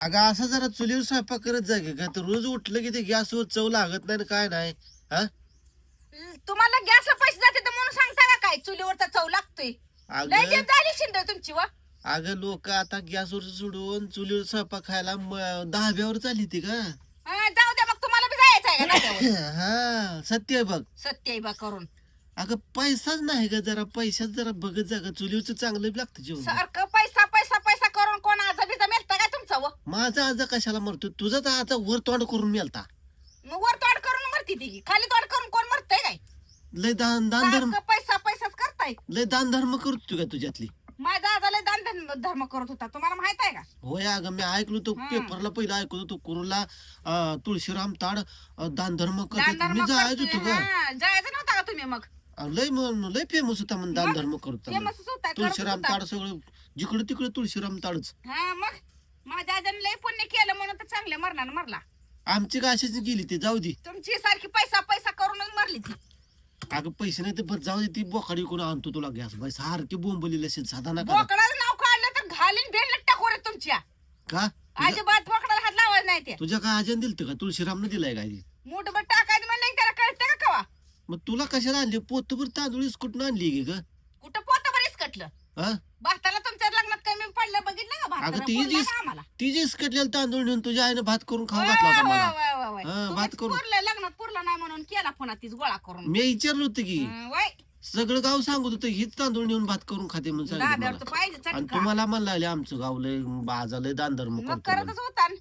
अगं असं जरा चुलीवर स्वयंपाक करत जा की का तर रोज उठलं की ते गॅसवर चव लागत नाही ना काय नाही हा? तुम्हाला गॅसला पैसे जाते तर म्हणून सांगता का काय? चुलीवरचा चव लागतोय. लय अगं जेवण झाली शिंदे तुमची व. अगं लोक आता गॅसवर सोडून चुलीवर स्वयंपाक खायला म- दहाव्यावर चालली ती का? हा, जाऊ द्या मग तुम्हाला बी जायचं आहे का? हा सत्य आहे बघ. सत्य आहे बा करून. अगं पैसाच नाही का जरा पैशाच जरा बघत जा का चुलीवरचं चांगलं बी लागतं जेवण. सारखं पैसा पैसा पैसा करून कोण आजा बिजा मेलता काय तुमचा व माझा आजा कशाला मरतो तुझाच आजा वर तोंड करून मेलता. मग वर तोड करून मरती ती खाली तोड करून कोण मरतय काय? लय दान दान धर्म सारखं पैसा पैसाच करताय. लय दान धर्म करतो का तुझ्यातली? माझा आजाला दान धर्म- धर्म करत होता. तुम्हाला माहीत आहे का? होय अगं मी ऐकलो तो. पेपरला पहिला ऐकलो तो कुरुला अं, तुळशीराम ताड अं, दान धर्म दान करतो धर्म मी जायचो करतोय, होतो का हा, जायचं नव्हता का तुम्ही मग? अं, लय लय फेमस होता म्हणून दान मग? धर्म करतो फेमस होता करत तुळशीराम होता. ताड सगळं जिकडे तिकडे तुळशीराम ताडच. हा मग? माझ्या आजाने लय पुण्य केलं म्हणून तर चांगल्या मरणार मरला. आमची का अशीच गेली ती? जाऊ दे. तुमची सारखी पैसा पैसा करूनच मरली ती. अगं पैसे नाही तर बरं जाऊ दे ती बोकाडी कोण आणतो तुला गॅस? बाई सारखी बोंबलेली असेल साधा नका बोकडाचं नाव काढलं तर घालीन बेल टाकवर तुमच्या. का? तुझ्या- अजिबात बोकडाला हात लावायचं नाही ते. तुझ्या काय आजन दिलत का? तुळशीरामनं दिलाय काय ते? मूठभर टाकायचं म्हणलं की त्याला कळतं का कवा? मग तुला कशाला आणली? पोतभर तांदूळ कुठून आणली गे ग? कुठं पोत बरीच कटलं हा? भाताला तुमच्या लग्नात कमी पडलं बघितलं का अगं भाताला ती पुरलं जी का आम्हाला? ती जी इसकटलेला तांदूळ नेऊन तुझ्या आईनं भात करून खाऊ घातला होता मला. हा, भात करून. पुरलं लग्नात पुरला नाही म्हणून केला पुन्हा तीच गोळा करून मी विचारलं होतं की हं, वय सगळं गाव सांगत होतं हीच तांदूळ नेऊन भात करून खाते म्हणून सांगितलं दाब्यावर मला तर पाहिजे आणि चटका तुम्हाला म्हणलं आले आमचं गाव लय बाजा लय धर्म मग करतो करतच होता न.